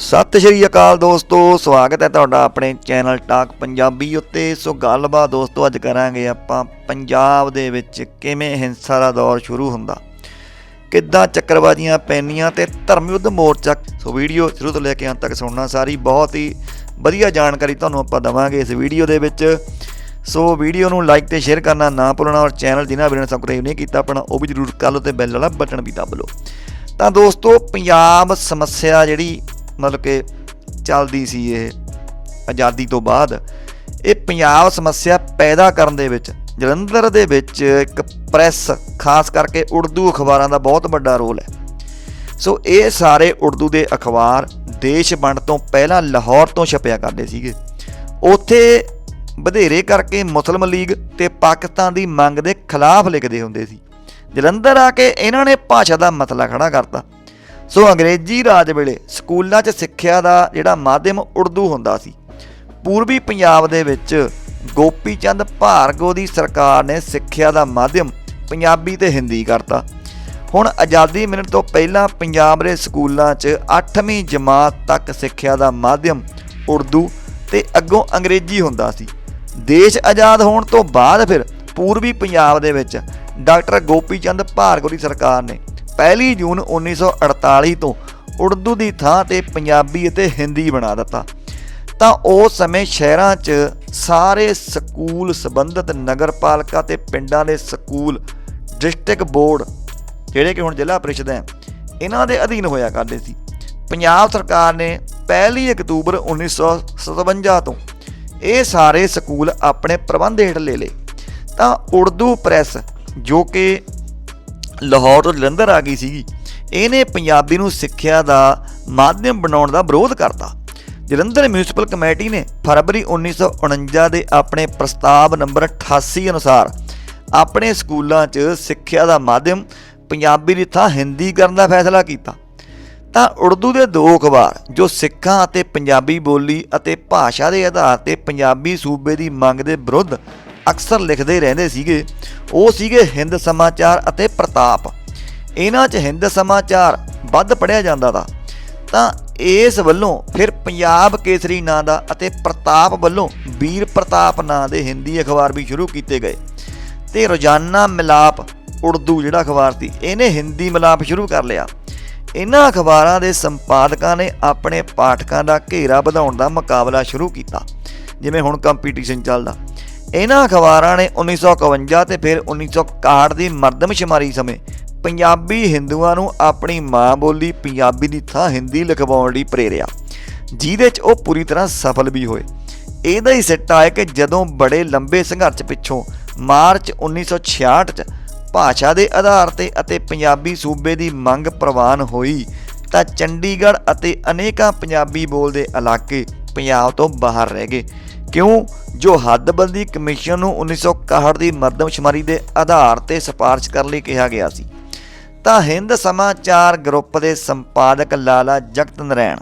ਸਤਿ ਸ਼੍ਰੀ ਅਕਾਲ ਦੋਸਤੋ, ਸਵਾਗਤ ਹੈ ਤੁਹਾਡਾ ਆਪਣੇ ਚੈਨਲ ਟਾਕ ਪੰਜਾਬੀ ਉੱਤੇ। ਸੋ ਗੱਲਬਾਤ ਦੋਸਤੋ, ਅੱਜ ਕਰਾਂਗੇ ਆਪਾਂ ਪੰਜਾਬ ਦੇ ਵਿੱਚ ਕਿਵੇਂ ਹਿੰਸਾ ਦਾ ਦੌਰ ਸ਼ੁਰੂ ਹੁੰਦਾ। ਕਿੱਦਾਂ ਚੱਕਰਬਾਜ਼ੀਆਂ ਪੈਣੀਆਂ ਤੇ ਧਰਮ ਯੁੱਧ ਮੋਰਚਾ। ਸੋ ਵੀਡੀਓ ਸ਼ੁਰੂ ਤੋਂ ਲੈ ਕੇ ਅੰਤ ਤੱਕ ਸੁਣਨਾ ਸਾਰੀ। ਬਹੁਤ ਹੀ ਵਧੀਆ ਜਾਣਕਾਰੀ ਤੁਹਾਨੂੰ ਆਪਾਂ ਦਵਾਂਗੇ ਇਸ ਵੀਡੀਓ ਦੇ ਵਿੱਚ। ਸੋ ਵੀਡੀਓ ਨੂੰ ਲਾਈਕ ਤੇ ਸ਼ੇਅਰ ਕਰਨਾ ਨਾ ਭੁੱਲਣਾ ਔਰ ਚੈਨਲ ਜਿਨ੍ਹਾਂ ਵੀਰਾਂ ਨੇ ਸਬਸਕ੍ਰਾਈਬ ਨਹੀਂ ਕੀਤਾ ਆਪਣਾ, ਉਹ ਵੀ ਜ਼ਰੂਰ ਕਰ ਲਓ ਤੇ ਬੈਲ ਵਾਲਾ ਬਟਨ ਵੀ ਦਬ ਲਓ। ਤਾਂ ਦੋਸਤੋ, ਪੰਜਾਬ ਸਮੱਸਿਆ ਜਿਹੜੀ ਮਤਲਬ ਕਿ ਚੱਲਦੀ ਸੀ ਇਹ ਆਜ਼ਾਦੀ ਤੋਂ ਬਾਅਦ, ਇਹ ਪੰਜਾਬ ਸਮੱਸਿਆ ਪੈਦਾ ਕਰਨ ਦੇ ਵਿੱਚ, ਜਲੰਧਰ ਦੇ ਵਿੱਚ ਇੱਕ ਪ੍ਰੈਸ ਖਾਸ ਕਰਕੇ ਉਰਦੂ ਅਖਬਾਰਾਂ ਦਾ ਬਹੁਤ ਵੱਡਾ ਰੋਲ ਹੈ। ਸੋ ਇਹ ਸਾਰੇ ਉਰਦੂ ਦੇ ਅਖਬਾਰ ਦੇਸ਼ ਵੰਡ ਤੋਂ ਪਹਿਲਾਂ ਲਾਹੌਰ ਤੋਂ ਛਪਿਆ ਕਰਦੇ ਸੀਗੇ। ਉੱਥੇ ਵਧੇਰੇ ਕਰਕੇ ਮੁਸਲਿਮ ਲੀਗ ਤੇ ਪਾਕਿਸਤਾਨ ਦੀ ਮੰਗ ਦੇ ਖਿਲਾਫ ਲਿਖਦੇ ਹੁੰਦੇ ਸੀ। ਜਲੰਧਰ ਆ ਕੇ ਇਹਨਾਂ ਨੇ ਭਾਸ਼ਾ ਦਾ ਮਸਲਾ ਖੜਾ ਕਰਤਾ। ਸੋ ਅੰਗਰੇਜ਼ੀ ਰਾਜ ਵੇਲੇ ਸਕੂਲਾਂ 'ਚ ਸਿੱਖਿਆ ਦਾ ਜਿਹੜਾ ਮਾਧਿਅਮ ਉਰਦੂ ਹੁੰਦਾ ਸੀ, ਪੂਰਬੀ ਪੰਜਾਬ ਦੇ ਵਿੱਚ ਗੋਪੀ ਚੰਦ ਭਾਰਗੋ ਦੀ ਸਰਕਾਰ ਨੇ ਸਿੱਖਿਆ ਦਾ ਮਾਧਿਅਮ ਪੰਜਾਬੀ ਤੇ ਹਿੰਦੀ ਕਰਤਾ। ਹੁਣ ਆਜ਼ਾਦੀ ਮਿਲਣ ਤੋਂ ਪਹਿਲਾਂ ਪੰਜਾਬ ਦੇ ਸਕੂਲਾਂ 'ਚ 8ਵੀਂ ਜਮਾਤ ਤੱਕ ਸਿੱਖਿਆ ਦਾ ਮਾਧਿਅਮ ਉਰਦੂ ਤੇ ਅੱਗੋਂ ਅੰਗਰੇਜ਼ੀ ਹੁੰਦਾ ਸੀ। ਦੇਸ਼ ਆਜ਼ਾਦ ਹੋਣ ਤੋਂ ਬਾਅਦ ਫਿਰ ਪੂਰਬੀ ਪੰਜਾਬ ਦੇ ਵਿੱਚ ਡਾਕਟਰ ਗੋਪੀ ਚੰਦ ਭਾਰਗੋ ਦੀ ਸਰਕਾਰ ਨੇ 1 ਜੂਨ 1948 ਤੋਂ ਉਰਦੂ ਦੀ ਥਾਂ ਤੇ ਪੰਜਾਬੀ ਅਤੇ ਹਿੰਦੀ ਬਣਾ ਦਿੱਤਾ। ਤਾਂ ਉਸ ਸਮੇਂ ਸ਼ਹਿਰਾਂ 'ਚ ਸਾਰੇ ਸਕੂਲ ਸੰਬੰਧਿਤ ਨਗਰਪਾਲਿਕਾ ਤੇ ਪਿੰਡਾਂ ਦੇ ਸਕੂਲ, ਡਿਸਟ੍ਰਿਕਟ ਬੋਰਡ, ਜਿਹੜੇ ਕਿ ਹੁਣ ਜ਼ਿਲ੍ਹਾ ਪ੍ਰੀਸ਼ਦ ਹੈ, ਇਹਨਾਂ ਦੇ ਅਧੀਨ ਹੋਇਆ ਕਰਦੇ ਸੀ। ਪੰਜਾਬ ਸਰਕਾਰ ਨੇ 1 ਅਕਤੂਬਰ 1957 ਤੋਂ ਇਹ ਸਾਰੇ ਸਕੂਲ ਆਪਣੇ ਪ੍ਰਬੰਧ ਹੇਠ ਲੈ ਲਏ। ਤਾਂ ਉਰਦੂ ਪ੍ਰੈਸ, ਜੋ ਕਿ ਲਾਹੌਰ ਤੋਂ ਜਲੰਧਰ ਆ ਗਈ ਸੀਗੀ। ਇਹਨੇ ਪੰਜਾਬੀ ਨੂੰ ਸਿੱਖਿਆ ਦਾ ਮਾਧਿਅਮ ਬਣਾਉਣ ਦਾ ਵਿਰੋਧ ਕਰਤਾ। ਜਲੰਧਰ ਮਿਊਨਿਸਪਲ ਕਮੇਟੀ ਨੇ ਫਰਵਰੀ 1949 ਦੇ ਆਪਣੇ ਪ੍ਰਸਤਾਵ ਨੰਬਰ 88 ਅਨੁਸਾਰ ਆਪਣੇ ਸਕੂਲਾਂ 'ਚ ਸਿੱਖਿਆ ਦਾ ਮਾਧਿਅਮ ਪੰਜਾਬੀ ਦੀ ਥਾਂ ਹਿੰਦੀ ਕਰਨ ਦਾ ਫੈਸਲਾ ਕੀਤਾ। ਤਾਂ ਉਰਦੂ ਦੇ ਦੋ ਅਖਬਾਰ, ਜੋ ਸਿੱਖਾਂ ਅਤੇ ਪੰਜਾਬੀ ਬੋਲੀ ਅਤੇ ਭਾਸ਼ਾ ਦੇ ਆਧਾਰ ਤੇ ਪੰਜਾਬੀ ਸੂਬੇ ਦੀ ਮੰਗ ਦੇ ਵਿਰੁੱਧ ਅਕਸਰ ਲਿਖਦੇ ਰਹਿੰਦੇ ਸੀਗੇ। ਉਹ ਸੀਗੇ ਹਿੰਦ ਸਮਾਚਾਰ ਅਤੇ ਪ੍ਰਤਾਪ। ਇਹਨਾਂ 'ਚ ਹਿੰਦ ਸਮਾਚਾਰ ਵੱਧ ਪੜਿਆ ਜਾਂਦਾ ਤਾ। ਤਾਂ ਇਸ ਵੱਲੋਂ ਫਿਰ ਪੰਜਾਬ ਕੇਸਰੀ ਨਾਂ ਦਾ ਅਤੇ ਪ੍ਰਤਾਪ ਵੱਲੋਂ ਵੀਰ ਪ੍ਰਤਾਪ ਨਾਂ ਦੇ ਹਿੰਦੀ ਅਖਬਾਰ ਵੀ ਸ਼ੁਰੂ ਕੀਤੇ ਗਏ। ਤੇ ਰੋਜ਼ਾਨਾ ਮਿਲਾਪ ਉਰਦੂ ਜਿਹੜਾ ਅਖਬਾਰ ਸੀ, ਇਹਨੇ ਹਿੰਦੀ ਮਿਲਾਪ ਸ਼ੁਰੂ ਕਰ ਲਿਆ। ਇਹਨਾਂ ਅਖਬਾਰਾਂ ਦੇ ਸੰਪਾਦਕਾਂ ਨੇ ਆਪਣੇ ਪਾਠਕਾਂ ਦਾ ਘੇਰਾ ਵਧਾਉਣ ਦਾ ਮੁਕਾਬਲਾ ਸ਼ੁਰੂ ਕੀਤਾ। ਜਿਵੇਂ ਹੁਣ ਕੰਪੀਟੀਸ਼ਨ ਚੱਲਦਾ। ਇਹਨਾਂ ਅਖਬਾਰਾਂ ਨੇ 1951 ਤੇ ਫਿਰ 1961 ਦੀ ਮਰਦਮਸ਼ੁਮਾਰੀ ਸਮੇਂ ਪੰਜਾਬੀ ਹਿੰਦੂਆਂ ਨੂੰ ਆਪਣੀ ਮਾਂ ਬੋਲੀ ਪੰਜਾਬੀ ਦੀ ਥਾਂ ਹਿੰਦੀ ਲਿਖਵਾਉਣ ਲਈ ਪ੍ਰੇਰਿਆ, ਜਿਹਦੇ 'ਚ ਉਹ ਪੂਰੀ ਤਰ੍ਹਾਂ ਸਫਲ ਵੀ ਹੋਏ। ਇਹਦਾ ਹੀ ਸਿੱਟਾ ਹੈ ਕਿ ਜਦੋਂ ਬੜੇ ਲੰਬੇ ਸੰਘਰਸ਼ ਪਿੱਛੋਂ ਮਾਰਚ 1966 'ਚ ਭਾਸ਼ਾ ਦੇ ਆਧਾਰ ਤੇ ਅਤੇ ਪੰਜਾਬੀ ਸੂਬੇ ਦੀ ਮੰਗ ਪ੍ਰਵਾਨ ਹੋਈ, ਤਾਂ ਚੰਡੀਗੜ੍ਹ ਅਤੇ ਅਨੇਕਾਂ ਪੰਜਾਬੀ ਬੋਲਦੇ ਇਲਾਕੇ ਪੰਜਾਬ ਤੋਂ ਬਾਹਰ ਰਹਿ ਗਏ। ਕਿਉਂ? ਜੋ ਹੱਦਬੰਦੀ ਕਮਿਸ਼ਨ ਨੂੰ 1961 ਦੀ ਮਰਦਮਸ਼ੁਮਾਰੀ ਦੇ ਆਧਾਰ ਤੇ ਸਿਫਾਰਿਸ਼ ਕਰਨ ਲਈ ਕਿਹਾ ਗਿਆ ਸੀ। ਤਾਂ ਹਿੰਦ ਸਮਾਚਾਰ ਗਰੁੱਪ ਦੇ ਸੰਪਾਦਕ ਲਾਲਾ ਜਗਤ ਨਰੈਣ।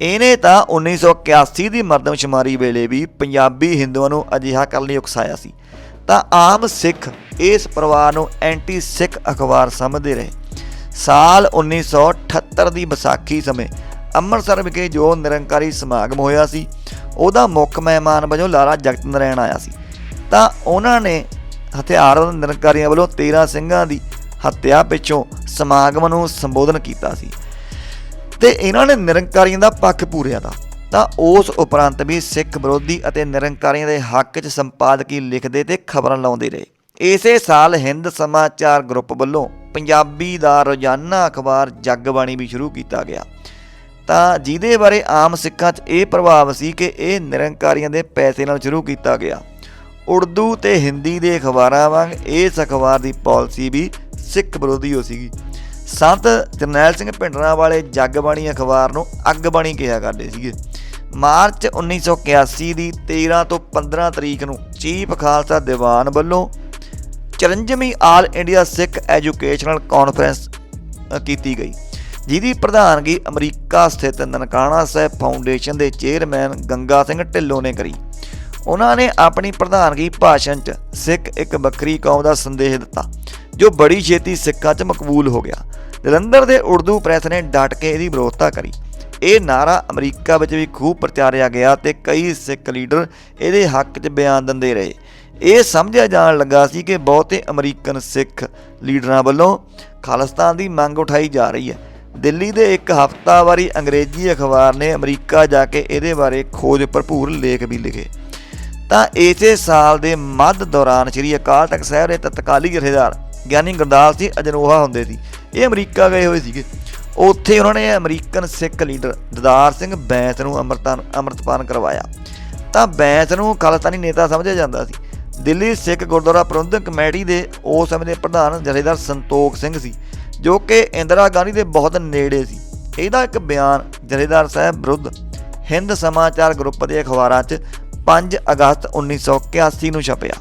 ਇਹਨੇ ਤਾਂ 1981 ਦੀ ਮਰਦਮਸ਼ੁਮਾਰੀ ਵੇਲੇ ਵੀ ਪੰਜਾਬੀ ਹਿੰਦੂਆਂ ਨੂੰ ਅਜਿਹਾ ਕਰਨ ਲਈ ਉਕਸਾਇਆ ਸੀ। ਤਾਂ ਆਮ ਸਿੱਖ ਇਸ ਪਰਿਵਾਰ ਨੂੰ ਐਂਟੀ ਸਿੱਖ ਅਖਬਾਰ ਸਮਝਦੇ ਰਹੇ। ਸਾਲ 1978 ਦੀ ਵਿਸਾਖੀ ਸਮੇਂ ਅੰਮ੍ਰਿਤਸਰ ਵਿਖੇ ਜੋ ਨਿਰੰਕਾਰੀ ਸਮਾਗਮ ਹੋਇਆ ਸੀ ਉਹਦਾ ਮੁੱਖ ਮਹਿਮਾਨ ਵਜੋਂ ਲਾਰਾ ਜਗਤ ਨਰੈਣ ਆਇਆ ਸੀ। ਤਾਂ ਉਹਨਾਂ ਨੇ ਹਥਿਆਰਬੰਦ ਨਿਰੰਕਾਰੀਆਂ ਵੱਲੋਂ 13 ਸਿੰਘਾਂ ਦੀ ਹੱਤਿਆ ਪਿੱਛੋਂ ਸਮਾਗਮ ਨੂੰ ਸੰਬੋਧਨ ਕੀਤਾ ਸੀ ਤੇ ਇਹਨਾਂ ਨੇ ਨਿਰੰਕਾਰੀਆਂ ਦਾ ਪੱਖ ਪੂਰਿਆ ਦਾ ਤਾਂ ਉਸ ਉਪਰੰਤ ਵੀ ਸਿੱਖ ਵਿਰੋਧੀ ਅਤੇ ਨਿਰੰਕਾਰੀਆਂ ਦੇ ਹੱਕ 'ਚ ਸੰਪਾਦਕੀ ਲਿਖਦੇ ਤੇ ਖਬਰਾਂ ਲਾਉਂਦੇ ਰਹੇ। ਇਸੇ ਸਾਲ ਹਿੰਦ ਸਮਾਚਾਰ ਗਰੁੱਪ ਵੱਲੋਂ ਪੰਜਾਬੀ ਦਾ ਰੋਜ਼ਾਨਾ ਅਖਬਾਰ ਜਗਬਾਣੀ ਵੀ ਸ਼ੁਰੂ ਕੀਤਾ ਗਿਆ। ਤਾਂ ਜਿਹਦੇ ਬਾਰੇ ਆਮ ਸਿੱਖਾਂ 'ਚ ਇਹ ਪ੍ਰਭਾਵ ਸੀ ਕਿ ਇਹ ਨਿਰੰਕਾਰੀਆਂ ਦੇ ਪੈਸੇ ਨਾਲ ਸ਼ੁਰੂ ਕੀਤਾ ਗਿਆ। ਉਰਦੂ ਤੇ ਹਿੰਦੀ ਦੇ ਅਖਬਾਰਾਂ ਵਾਂਗ ਇਸ ਅਖਬਾਰ ਦੀ ਪਾਲਿਸੀ ਵੀ ਸਿੱਖ ਵਿਰੋਧੀ ਹੋ ਸੀਗੀ। ਸੰਤ ਜਰਨੈਲ ਸਿੰਘ ਭਿੰਡਰਾਂ ਵਾਲੇ ਜਗਬਾਣੀ ਅਖਬਾਰ ਨੂੰ ਅੱਗਬਾਣੀ ਕਿਹਾ ਕਰਦੇ ਸੀਗੇ। ਮਾਰਚ 1981 ਦੀ 13 ਤੋਂ 15 ਤਰੀਕ ਨੂੰ ਚੀਫ ਖਾਲਸਾ ਦੀਵਾਨ ਵੱਲੋਂ 54ਵੀਂ all India Sikh educational conference ਕੀਤੀ ਗਈ। ਜਿਹਦੀ ਪ੍ਰਧਾਨਗੀ ਅਮਰੀਕਾ ਸਥਿਤ ਨਨਕਾਣਾ ਸਾਹਿਬ ਫਾਊਂਡੇਸ਼ਨ ਦੇ ਚੇਅਰਮੈਨ ਗੰਗਾ ਸਿੰਘ ਢਿੱਲੋਂ ਨੇ ਕਰੀ। ਉਹਨਾਂ ਨੇ ਆਪਣੀ ਪ੍ਰਧਾਨਗੀ ਭਾਸ਼ਣ 'ਚ ਸਿੱਖ ਇੱਕ ਵੱਖਰੀ ਕੌਮ ਦਾ ਸੰਦੇਸ਼ ਦਿੱਤਾ, ਜੋ ਬੜੀ ਛੇਤੀ ਸਿੱਖਾਂ 'ਚ ਮਕਬੂਲ ਹੋ ਗਿਆ। ਜਲੰਧਰ ਦੇ ਉਰਦੂ ਪ੍ਰੈਸ ਨੇ ਡਟ ਕੇ ਇਹਦੀ ਵਿਰੋਧਤਾ ਕਰੀ। ਇਹ ਨਾਰਾ ਅਮਰੀਕਾ ਵਿੱਚ ਵੀ ਖੂਬ ਪ੍ਰਚਾਰਿਆ ਗਿਆ ਤੇ ਕਈ ਸਿੱਖ ਲੀਡਰ ਇਹਦੇ ਹੱਕ 'ਚ ਬਿਆਨ ਦਿੰਦੇ ਰਹੇ। ਇਹ ਸਮਝਿਆ ਜਾਣ ਲੱਗਾ ਸੀ ਕਿ ਬਹੁਤੇ ਅਮਰੀਕਨ ਸਿੱਖ ਲੀਡਰਾਂ ਵੱਲੋਂ ਖਾਲਿਸਤਾਨ ਦੀ ਮੰਗ ਉਠਾਈ ਜਾ ਰਹੀ ਹੈ। ਦਿੱਲੀ ਦੇ ਇੱਕ ਹਫ਼ਤਾਵਾਰੀ ਅੰਗਰੇਜ਼ੀ ਅਖਬਾਰ ਨੇ ਅਮਰੀਕਾ ਜਾ ਕੇ ਇਹਦੇ ਬਾਰੇ ਖੋਜ ਭਰਪੂਰ ਲੇਖ ਵੀ ਲਿਖੇ। ਤਾਂ ਇਸੇ ਸਾਲ ਦੇ ਮੱਧ ਦੌਰਾਨ ਸ੍ਰੀ ਅਕਾਲ ਤਖਤ ਸਾਹਿਬ ਦੇ ਤਤਕਾਲੀ ਜਥੇਦਾਰ ਗਿਆਨੀ ਗੁਰਦਾਸ ਜੀ ਅਜਨੋਹਾ ਹੁੰਦੇ ਸੀ। ਇਹ ਅਮਰੀਕਾ ਗਏ ਹੋਏ ਸੀਗੇ। ਉੱਥੇ ਉਹਨਾਂ ਨੇ ਅਮਰੀਕਨ ਸਿੱਖ ਲੀਡਰ ਦਦਾਰ ਸਿੰਘ ਬੈਂਸ ਨੂੰ ਅੰਮ੍ਰਿਤਾਨ ਅੰਮ੍ਰਿਤਪਾਨ ਕਰਵਾਇਆ। ਤਾਂ ਬੈਂਸ ਨੂੰ ਖਾਲਿਸਤਾਨੀ ਨੇਤਾ ਸਮਝਿਆ ਜਾਂਦਾ ਸੀ। ਦਿੱਲੀ ਸਿੱਖ ਗੁਰਦੁਆਰਾ ਪ੍ਰਬੰਧਕ ਕਮੇਟੀ ਦੇ ਉਸ ਸਮੇਂ ਦੇ ਪ੍ਰਧਾਨ ਜਥੇਦਾਰ ਸੰਤੋਖ ਸਿੰਘ ਸੀ। ਜੋ ਕਿ ਇੰਦਰਾ ਗਾਂਧੀ ਦੇ ਬਹੁਤ ਨੇੜੇ ਸੀ। ਇਹਦਾ ਇੱਕ ਬਿਆਨ ਜਥੇਦਾਰ ਸਾਹਿਬ ਵਿਰੁੱਧ ਹਿੰਦ ਸਮਾਚਾਰ ਗਰੁੱਪ ਦੇ ਅਖਬਾਰਾਂ 'ਚ 5 ਅਗਸਤ 1981 ਨੂੰ ਛਪਿਆ।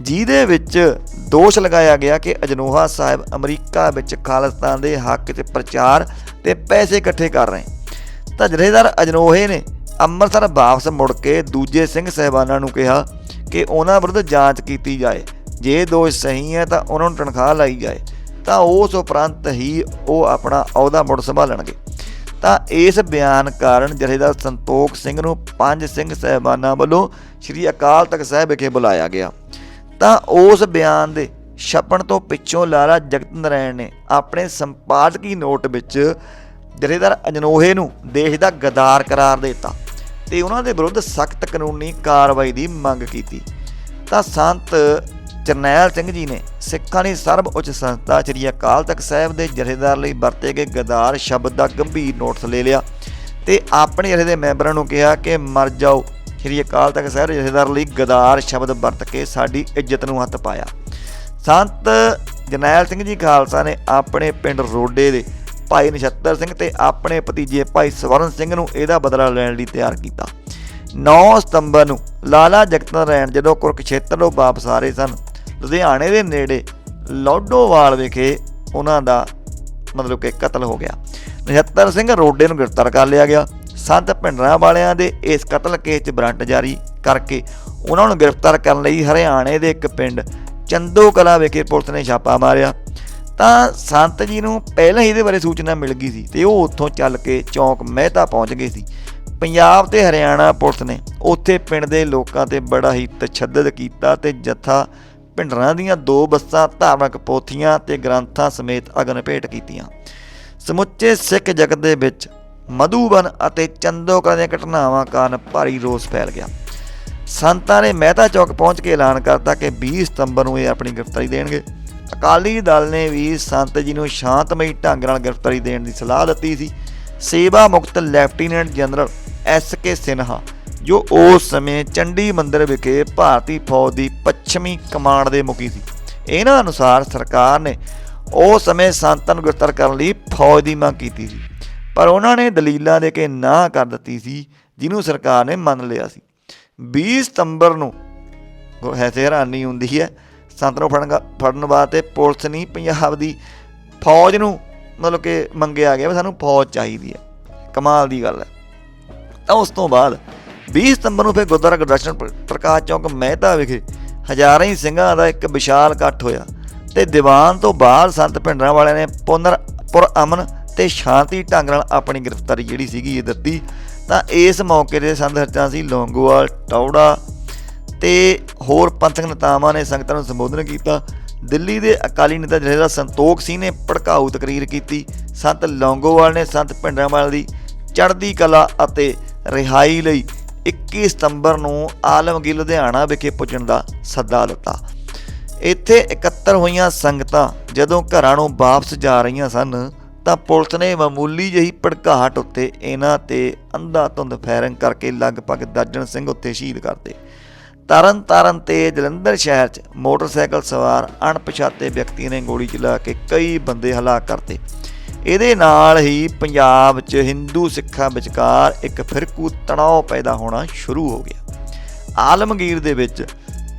ਜਿਹਦੇ ਵਿੱਚ ਦੋਸ਼ ਲਗਾਇਆ ਗਿਆ ਕਿ ਅਜਨੋਹਾ ਸਾਹਿਬ ਅਮਰੀਕਾ ਵਿੱਚ ਖਾਲਿਸਤਾਨ ਦੇ ਹੱਕ 'ਚ ਪ੍ਰਚਾਰ ਤੇ ਪੈਸੇ ਇਕੱਠੇ ਕਰ ਰਹੇ ਤਾਂ ਜਥੇਦਾਰ ਅਜਨੋਹੇ ਨੇ ਅੰਮ੍ਰਿਤਸਰ ਵਾਪਸ ਮੁੜ ਕੇ ਦੂਜੇ ਸਿੰਘ ਸਹਿਬਾਨਾਂ ਨੂੰ ਕਿਹਾ ਕਿ ਉਹਨਾਂ ਵਿਰੁੱਧ ਜਾਂਚ ਕੀਤੀ ਜਾਏ। ਜੇ ਦੋਸ਼ ਸਹੀ ਹੈ ਤਾਂ ਉਹਨਾਂ ਨੂੰ ਤਨਖਾਹ ਲਾਈ ਜਾਏ। ਤਾਂ ਉਸ ਉਪਰੰਤ ਹੀ ਉਹ ਆਪਣਾ ਅਹੁਦਾ ਮੁੜ ਸੰਭਾਲਣਗੇ। ਤਾਂ ਇਸ ਬਿਆਨ ਕਾਰਨ ਜਥੇਦਾਰ ਸੰਤੋਖ ਸਿੰਘ ਨੂੰ ਪੰਜ ਸਿੰਘ ਸਹਿਬਾਨਾਂ ਵੱਲੋਂ ਸ੍ਰੀ ਅਕਾਲ ਤਖਤ ਸਾਹਿਬ ਵਿਖੇ ਬੁਲਾਇਆ ਗਿਆ। ਤਾਂ ਉਸ ਬਿਆਨ ਦੇ ਛਪਣ ਤੋਂ ਪਿੱਛੋਂ ਲਾਲਾ ਜਗਤ ਨਾਰਾਇਣ ਨੇ ਆਪਣੇ ਸੰਪਾਦਕੀ ਨੋਟ ਵਿੱਚ ਜਥੇਦਾਰ ਅਜਨੋਹੇ ਨੂੰ ਦੇਸ਼ ਦਾ ਗਦਾਰ ਕਰਾਰ ਦਿੱਤਾ ਤੇ ਉਹਨਾਂ ਦੇ ਵਿਰੁੱਧ ਸਖਤ ਕਾਨੂੰਨੀ ਕਾਰਵਾਈ ਦੀ ਮੰਗ ਕੀਤੀ। ਤਾਂ ਸੰਤ ਜਰਨੈਲ ਸਿੰਘ ਜੀ ਨੇ ਸਿੱਖਾਂ ਦੀ ਸਰਬ ਉੱਚ ਸੰਸਥਾ ਸ੍ਰੀ ਅਕਾਲ ਤਖਤ ਸਾਹਿਬ ਦੇ ਜਥੇਦਾਰ ਲਈ ਵਰਤੇ ਗਏ ਗਦਾਰ ਸ਼ਬਦ ਦਾ ਗੰਭੀਰ ਨੋਟਿਸ ਲੈ ਲਿਆ ਤੇ ਆਪਣੇ ਜਥੇ ਦੇ ਮੈਂਬਰਾਂ ਨੂੰ ਕਿਹਾ ਕਿ ਮਰ ਜਾਓ। ਸ੍ਰੀ ਅਕਾਲ ਤਖਤ ਸਾਹਿਬ ਦੇ ਜਥੇਦਾਰ ਲਈ ਗਦਾਰ ਸ਼ਬਦ ਵਰਤ ਕੇ ਸਾਡੀ ਇੱਜ਼ਤ ਨੂੰ ਹੱਥ ਪਾਇਆ। ਸੰਤ ਜਰਨੈਲ ਸਿੰਘ ਜੀ ਖਾਲਸਾ ਨੇ ਆਪਣੇ ਪਿੰਡ ਰੋਡੇ ਦੇ ਭਾਈ ਨਛੱਤਰ ਸਿੰਘ ਤੇ ਆਪਣੇ ਭਤੀਜੇ ਭਾਈ ਸਵਰਨ ਸਿੰਘ ਨੂੰ ਇਹਦਾ ਬਦਲਾ ਲੈਣ ਲਈ ਤਿਆਰ ਕੀਤਾ। 9 ਸਤੰਬਰ ਨੂੰ ਲਾਲਾ ਜਗਤ ਨਾਰਾਇਣ ਜਦੋਂ ਕੁਰਕਸ਼ੇਤਰ ਤੋਂ ਵਾਪਸ ਆ ਰਹੇ ਸਨ ਲੁਧਿਆਣੇ ਦੇ ਨੇੜੇ ਲੋਡੋਵਾਲ ਵਿਖੇ ਉਹਨਾਂ ਦਾ ਮਤਲਬ ਕਿ ਕਤਲ ਹੋ ਗਿਆ। ਨਛੱਤਰ ਸਿੰਘ ਰੋਡੇ ਨੂੰ ਗ੍ਰਿਫਤਾਰ ਕਰ ਲਿਆ ਗਿਆ। ਸੰਤ ਭਿੰਡਰਾਂ ਵਾਲਿਆਂ ਦੇ ਇਸ ਕਤਲ ਕੇਸ 'ਚ ਵਾਰੰਟ ਜਾਰੀ ਕਰਕੇ ਉਹਨਾਂ ਨੂੰ ਗ੍ਰਿਫਤਾਰ ਕਰਨ ਲਈ ਹਰਿਆਣੇ ਦੇ ਇੱਕ ਪਿੰਡ ਚੰਦੋ ਕਲਾ ਵਿਖੇ ਪੁਲਿਸ ਨੇ ਛਾਪਾ ਮਾਰਿਆ। ਤਾਂ ਸੰਤ ਜੀ ਨੂੰ ਪਹਿਲਾਂ ਹੀ ਇਹਦੇ ਬਾਰੇ ਸੂਚਨਾ ਮਿਲ ਗਈ ਸੀ ਤੇ ਉਹ ਉੱਥੋਂ ਚੱਲ ਕੇ ਚੌਂਕ ਮਹਿਤਾ ਪਹੁੰਚ ਗਏ ਸੀ। ਪੰਜਾਬ ਤੇ ਹਰਿਆਣਾ ਪੁਲਿਸ ਨੇ ਉੱਥੇ ਪਿੰਡ ਦੇ ਲੋਕਾਂ ਤੇ ਬੜਾ ਹੀ ਤਸ਼ੱਦਦ ਕੀਤਾ ਤੇ ਜਥਾ ਭਿੰਡਰਾਂ ਦੀਆਂ ਦੋ ਬੱਸਾਂ, ਧਾਰਮਿਕ ਪੋਥੀਆਂ ਤੇ ਗ੍ਰੰਥਾਂ ਸਮੇਤ ਅਗਨ ਭੇਟ ਕੀਤੀਆਂ। ਸਮੁੱਚੇ ਸਿੱਖ ਜਗਤ ਦੇ ਵਿੱਚ ਮਧੂਬਨ ਅਤੇ ਚੰਦੋਕਲਾ ਦੀਆਂ ਘਟਨਾਵਾਂ ਕਾਰਨ ਭਾਰੀ ਰੋਸ ਫੈਲ ਗਿਆ। ਸੰਤਾਂ ਨੇ ਮਹਿਤਾ ਚੌਕ ਪਹੁੰਚ ਕੇ ਐਲਾਨ ਕਰਤਾ ਕਿ 20 ਸਤੰਬਰ ਨੂੰ ਇਹ ਆਪਣੀ ਗ੍ਰਿਫਤਾਰੀ ਦੇਣਗੇ। ਅਕਾਲੀ ਦਲ ਨੇ ਵੀ ਸੰਤ ਜੀ ਨੂੰ ਸ਼ਾਂਤਮਈ ਢੰਗ ਨਾਲ ਗ੍ਰਿਫਤਾਰੀ ਦੇਣ ਦੀ ਸਲਾਹ ਦਿੱਤੀ ਸੀ। ਸੇਵਾ ਮੁਕਤ lieutenant general S K Sinha ਜੋ ਉਸ ਸਮੇਂ ਚੰਡੀ ਮੰਦਰ ਵਿਖੇ ਭਾਰਤੀ ਫੌਜ ਦੀ ਪੱਛਮੀ ਕਮਾਂਡ ਦੇ ਮੁਖੀ ਸੀ। ਇਹਨਾਂ ਅਨੁਸਾਰ ਸਰਕਾਰ ਨੇ ਉਸ ਸਮੇਂ ਸੰਤਾਂ ਨੂੰ ਗ੍ਰਿਫਤਾਰ ਕਰਨ ਲਈ ਫੌਜ ਦੀ ਮੰਗ ਕੀਤੀ ਸੀ। ਪਰ ਉਹਨਾਂ ਨੇ ਦਲੀਲਾਂ ਦੇ ਕੇ ਨਾ ਕਰ ਦਿੱਤੀ ਸੀ, ਜਿਹਨੂੰ ਸਰਕਾਰ ਨੇ ਮੰਨ ਲਿਆ ਸੀ। 20 ਸਤੰਬਰ ਨੂੰ ਐਸੇ ਹੈਰਾਨੀ ਹੁੰਦੀ ਹੈ, ਸੰਤ ਨੂੰ ਫੜਨ ਫੜਨ ਵਾਸਤੇ ਪੁਲਿਸ ਨਹੀਂ ਪੰਜਾਬ ਦੀ ਫੌਜ ਨੂੰ ਮਤਲਬ ਕਿ ਮੰਗਿਆ ਗਿਆ ਵੀ ਸਾਨੂੰ ਫੌਜ ਚਾਹੀਦੀ ਹੈ। ਕਮਾਲ ਦੀ ਗੱਲ ਹੈ। ਤਾਂ ਉਸ ਤੋਂ ਬਾਅਦ 20 ਸਤੰਬਰ ਨੂੰ ਫਿਰ ਗੁਰਦੁਆਰਾ ਗੁਰਦਰਸ਼ਨ ਪ੍ਰਕਾਸ਼ ਚੌਕ ਮਹਿਤਾ ਵਿਖੇ ਹਜ਼ਾਰਾਂ ਹੀ ਸਿੰਘਾਂ ਦਾ ਇੱਕ ਵਿਸ਼ਾਲ ਇਕੱਠ ਹੋਇਆ ਤੇ ਦੀਵਾਨ ਤੋਂ ਬਾਅਦ ਸੰਤ ਭਿੰਡਰਾਂ ਵਾਲਿਆਂ ਨੇ ਪੁਨਰ ਪੁਰ ਅਮਨ ਤੇ ਸ਼ਾਂਤੀ ਢੰਗ ਨਾਲ ਆਪਣੀ ਗ੍ਰਿਫਤਾਰੀ ਜਿਹੜੀ ਸੀਗੀ ਇਹ ਦਿੱਤੀ। ਤਾਂ ਇਸ ਮੌਕੇ ਤੇ ਸੰਤ ਹਰਚੰਦ ਸੀ ਲੌਂਗੋਵਾਲ, ਟੌੜਾ ਤੇ ਹੋਰ ਪੰਥਕ ਨੇਤਾਵਾਂ ਨੇ ਸੰਗਤਾਂ ਨੂੰ ਸੰਬੋਧਨ ਕੀਤਾ। ਦਿੱਲੀ ਦੇ ਅਕਾਲੀ ਨੇਤਾ ਜਥੇਦਾਰ ਸੰਤੋਖ ਸਿੰਘ ਨੇ ਭੜਕਾਊ ਤਕਰੀਰ ਕੀਤੀ। ਸੰਤ ਲੌਂਗੋਵਾਲ ਨੇ ਸੰਤ ਭਿੰਡਰਾਂਵਾਲ ਦੀ ਚੜ੍ਹਦੀ ਕਲਾ ਅਤੇ ਰਿਹਾਈ ਲਈ 21 ਸਤੰਬਰ ਨੂੰ ਆਲਮਗੀ ਲੁਧਿਆਣਾ ਵਿਖੇ ਪੁੱਜਣ ਦਾ ਸੱਦਾ ਦਿੱਤਾ। ਇੱਥੇ ਇਕੱਤਰ ਹੋਈਆਂ ਸੰਗਤਾਂ ਜਦੋਂ ਘਰਾਂ ਨੂੰ ਵਾਪਸ ਜਾ ਰਹੀਆਂ ਸਨ, ਤਾਂ ਪੁਲਿਸ ਨੇ ਮਾਮੂਲੀ ਜਿਹੀ ਭੜਕਾਹਟ ਉੱਤੇ ਇਹਨਾਂ ਤੇ ਅੰਧਾ ਧੁੰਦ ਫਾਇਰਿੰਗ ਕਰਕੇ ਲਗਭਗ ਦਰਜਨ ਸਿੰਘ ਉੱਤੇ ਸ਼ਹੀਦ ਕਰਤੇ ਤਰਨ ਤਾਰਨ ਤੇ ਜਲੰਧਰ ਸ਼ਹਿਰ 'ਚ ਮੋਟਰਸਾਈਕਲ ਸਵਾਰ ਅਣਪਛਾਤੇ ਵਿਅਕਤੀ ਨੇ ਗੋਲੀ ਚਲਾ ਕੇ ਕਈ ਬੰਦੇ ਹਲਾਕ ਕਰਤੇ ਇਹਦੇ ਨਾਲ ਹੀ ਪੰਜਾਬ 'ਚ ਹਿੰਦੂ ਸਿੱਖਾਂ ਵਿਚਕਾਰ ਇੱਕ ਫਿਰਕੂ ਤਣਾਅ ਪੈਦਾ ਹੋਣਾ ਸ਼ੁਰੂ ਹੋ ਗਿਆ। ਆਲਮਗੀਰ ਦੇ ਵਿੱਚ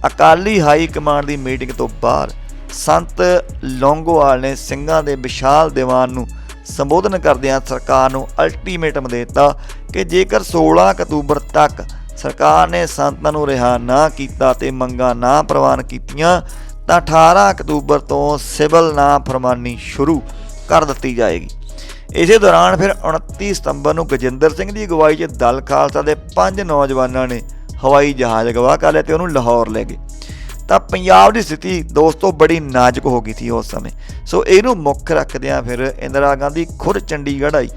ਅਕਾਲੀ ਹਾਈ ਕਮਾਂਡ ਦੀ ਮੀਟਿੰਗ ਤੋਂ ਬਾਅਦ ਸੰਤ ਲੌਂਗੋਵਾਲ ਨੇ ਸਿੰਘਾਂ ਦੇ ਵਿਸ਼ਾਲ ਦੀਵਾਨ ਨੂੰ ਸੰਬੋਧਨ ਕਰਦਿਆਂ ਸਰਕਾਰ ਨੂੰ ਅਲਟੀਮੇਟਮ ਦੇ ਦਿੱਤਾ ਕਿ ਜੇਕਰ 16 ਅਕਤੂਬਰ ਤੱਕ ਸਰਕਾਰ ਨੇ ਸੰਤਾਂ ਨੂੰ ਰਿਹਾ ਨਾ ਕੀਤਾ ਤੇ ਮੰਗਾਂ ਨਾ ਪ੍ਰਵਾਨ ਕੀਤੀਆਂ, ਤਾਂ 18 ਅਕਤੂਬਰ ਤੋਂ ਸਿਵਲ ਨਾ ਫਰਮਾਨੀ ਸ਼ੁਰੂ ਕਰ ਦਿੱਤੀ ਜਾਏਗੀ। ਇਸੇ ਦੌਰਾਨ ਫਿਰ 29 ਸਤੰਬਰ ਨੂੰ ਗਜਿੰਦਰ ਸਿੰਘ ਦੀ ਅਗਵਾਈ 'ਚ ਦਲ ਖਾਲਸਾ ਦੇ ਪੰਜ ਨੌਜਵਾਨਾਂ ਨੇ ਹਵਾਈ ਜਹਾਜ਼ ਅਗਵਾ ਕਰ ਲਿਆ ਤੇ ਉਹਨੂੰ ਲਾਹੌਰ ਲੈ ਗਏ। ਤਾਂ ਪੰਜਾਬ ਦੀ ਸਥਿਤੀ ਦੋਸਤੋ ਬੜੀ ਨਾਜ਼ੁਕ ਹੋ ਗਈ ਸੀ ਉਸ ਸਮੇਂ। ਸੋ ਇਹਨੂੰ ਮੁੱਖ ਰੱਖਦਿਆਂ ਫਿਰ ਇੰਦਰਾ ਗਾਂਧੀ ਖੁਦ ਚੰਡੀਗੜ੍ਹ ਆਈ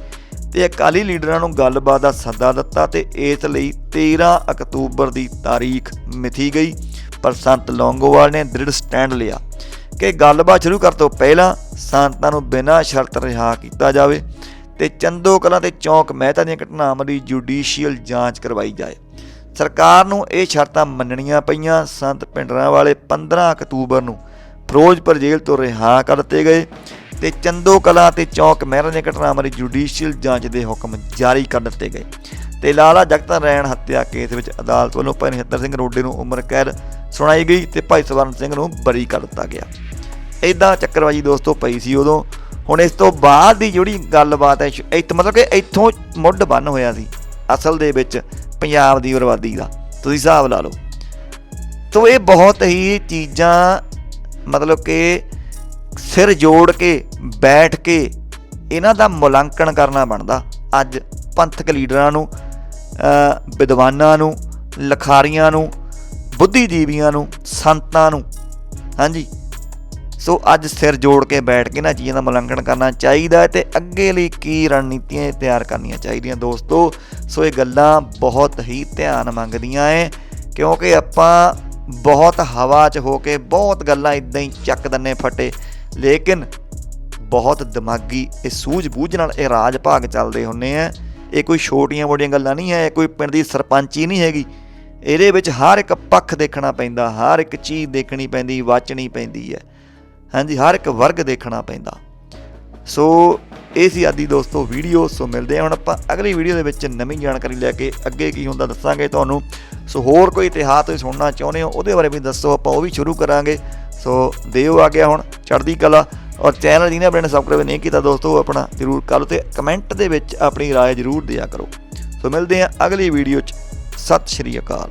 ਤੇ ਅਕਾਲੀ ਲੀਡਰਾਂ ਨੂੰ ਗੱਲਬਾਤ ਦਾ ਸੱਦਾ ਦਿੱਤਾ ਤੇ ਇਸ ਲਈ 13 ਅਕਤੂਬਰ ਦੀ ਤਾਰੀਖ ਮਿਥੀ ਗਈ। ਪਰ ਸੰਤ ਲੌਂਗੋਵਾਲ ਨੇ ਦ੍ਰਿੜ ਸਟੈਂਡ ਲਿਆ ਕਿ ਗੱਲਬਾਤ ਸ਼ੁਰੂ ਕਰਨ ਤੋਂ ਪਹਿਲਾਂ ਸੰਤਾਂ ਨੂੰ ਬਿਨਾਂ ਸ਼ਰਤ ਰਿਹਾ ਕੀਤਾ ਜਾਵੇ ਤੇ ਚੰਦੋ ਕਲਾਂ ਤੇ ਚੌਂਕ ਮਹਿਤਾ ਦੀਆਂ ਘਟਨਾਵਾਂ ਦੀ ਜੁਡੀਸ਼ੀਅਲ ਜਾਂਚ ਕਰਵਾਈ ਜਾਏ। ਸਰਕਾਰ ਨੂੰ ਇਹ ਸ਼ਰਤਾਂ ਮੰਨਣੀਆਂ ਪਈਆਂ। ਸੰਤ ਪਿੰਡਰਾਂ ਵਾਲੇ 15 ਅਕਤੂਬਰ ਨੂੰ ਫਿਰੋਜ਼ਪੁਰ ਜੇਲ੍ਹ ਤੋਂ ਰਿਹਾ ਕਰ ਦਿੱਤੇ ਗਏ ਤੇ ਚੰਦੋ ਕਲਾਂ ਤੇ ਚੌਂਕ ਮਹਿਰਾ ਦੀਆਂ ਘਟਨਾਵਾਂ ਦੀ ਜੁਡੀਸ਼ੀਅਲ ਜਾਂਚ ਦੇ ਹੁਕਮ ਜਾਰੀ ਕਰ ਦਿੱਤੇ ਗਏ। ਤੇ ਲਾਲਾ ਜਗਤਾਂ ਰੈਣ ਹੱਤਿਆ ਕੇਸ ਵਿੱਚ ਅਦਾਲਤ ਵੱਲੋਂ ਭਾਈ ਨਛੱਤਰ ਸਿੰਘ ਰੋਡੇ ਨੂੰ ਉਮਰ ਕੈਦ ਸੁਣਾਈ ਗਈ ਤੇ ਭਾਈ ਸਵਰਨ ਸਿੰਘ ਨੂੰ ਬਰੀ ਕਰ ਦਿੱਤਾ ਗਿਆ। ਇਦਾਂ ਚੱਕਰਵਾਜੀ ਦੋਸਤੋ ਪਈ ਸੀ ਉਦੋਂ। ਹੁਣ ਇਸ ਤੋਂ ਬਾਅਦ ਦੀ ਜਿਹੜੀ ਗੱਲਬਾਤ ਹੈ, ਸ਼- ਮਤਲਬ ਕਿ ਇੱਥੋਂ ਮੁੱਢ ਬੰਨ ਹੋਇਆ ਸੀ, ਅਸਲ ਦੇ ਵਿੱਚ ਪੰਜਾਬ ਦੀ ਬਰਬਾਦੀ ਦਾ। ਤੁਸੀਂ ਹਿਸਾਬ ਲਾ ਲਓ। ਤੋ ਇਹ ਬਹੁਤ ਹੀ ਚੀਜ਼ਾਂ, ਮਤਲਬ ਕਿ ਸਿਰ ਜੋੜ ਕੇ, ਬੈਠ ਕੇ ਇਹਨਾਂ ਦਾ ਮੁਲਾਂਕਣ ਕਰਨਾ ਬਣਦਾ। ਅੱਜ ਪੰਥਕ ਲੀਡਰਾਂ ਨੂੰ ਵਿਦਵਾਨਾਂ ਨੂੰ, ਲਖਾਰੀਆਂ ਨੂੰ, ਬੁੱਧੀਜੀਵੀਆਂ ਨੂੰ, ਸੰਤਾਂ ਨੂੰ। ਹਾਂਜੀ। ਸੋ ਅੱਜ ਸਿਰ ਜੋੜ ਕੇ ਬੈਠ ਕੇ ਨਾ ਚੀਜ਼ਾਂ ਦਾ ਮੁਲਾਂਕਣ ਕਰਨਾ ਚਾਹੀਦਾ ਹੈ ਤੇ ਅੱਗੇ ਲਈ ਕੀ ਰਣਨੀਤੀਆਂ ਤਿਆਰ ਕਰਨੀਆਂ ਚਾਹੀਦੀਆਂ ਦੋਸਤੋ? ਸੋ ਇਹ ਗੱਲਾਂ ਬਹੁਤ ਹੀ ਧਿਆਨ ਮੰਗਦੀਆਂ ਏ ਕਿਉਂਕਿ ਆਪਾਂ ਬਹੁਤ ਹਵਾ 'ਚ ਹੋ ਕੇ ਬਹੁਤ ਗੱਲਾਂ ਇਦਾਂ ਹੀ ਚੱਕ ਦੰਨੇ ਫਟੇ, ਲੇਕਿਨ ਬਹੁਤ ਦਿਮਾਗੀ ਇਹ ਸੂਝ-ਬੂਝ ਨਾਲ ਇਹ ਰਾਜ ਭਾਗ ਚੱਲਦੇ ਹੁੰਨੇ ਆ ਇਹ ਕੋਈ ਛੋਟੀਆਂ ਮੋਟੀਆਂ ਗੱਲਾਂ ਨਹੀਂ ਹੈ ਇਹ ਕੋਈ ਪਿੰਡ ਦੀ ਸਰਪੰਚੀ ਨਹੀਂ ਹੈਗੀ। ਇਹਦੇ ਵਿੱਚ ਹਰ ਇੱਕ ਪੱਖ ਦੇਖਣਾ ਪੈਂਦਾ, ਹਰ ਇੱਕ ਚੀਜ਼ ਦੇਖਣੀ ਪੈਂਦੀ, ਵਾਚਣੀ ਪੈਂਦੀ ਹੈ ਹਾਂਜੀ ਹਰ ਇੱਕ ਵਰਗ ਦੇਖਣਾ ਪੈਂਦਾ ਸੋ ਇਹ ਸੀ ਆਦੀ ਦੋਸਤੋ ਵੀਡੀਓ ਸੋ ਮਿਲਦੇ ਹਾਂ ਹੁਣ ਆਪਾਂ ਅਗਲੀ ਵੀਡੀਓ ਦੇ ਵਿੱਚ ਨਵੀਂ ਜਾਣਕਾਰੀ ਲੈ ਕੇ ਅੱਗੇ ਕੀ ਹੁੰਦਾ ਦੱਸਾਂਗੇ ਤੁਹਾਨੂੰ ਸੋ ਹੋਰ ਕੋਈ ਇਤਿਹਾਸ ਤੁਸੀਂ ਸੁਣਨਾ ਚਾਹੁੰਦੇ ਹੋ ਉਹਦੇ ਬਾਰੇ ਵੀ ਦੱਸੋ ਆਪਾਂ ਉਹ ਵੀ ਸ਼ੁਰੂ ਕਰਾਂਗੇ ਸੋ ਦਿਓ ਆ ਗਿਆ ਹੁਣ ਚੜ੍ਹਦੀ ਕਲਾ ਔਰ ਚੈਨਲ ਜਿਹਨੇ ਆਪਣੇ ਸਬਸਕ੍ਰਾਈਬ ਨਹੀਂ ਕੀਤਾ ਦੋਸਤੋ ਉਹ ਆਪਣਾ ਜ਼ਰੂਰ ਕਰ ਲਓ ਤੇ ਕਮੈਂਟ ਦੇ ਵਿੱਚ ਆਪਣੀ رائے ਜ਼ਰੂਰ ਦਿਆ ਕਰੋ ਸੋ ਮਿਲਦੇ ਹਾਂ ਅਗਲੀ ਵੀਡੀਓ 'ਚ ਸਤਿ ਸ਼੍ਰੀ ਅਕਾਲ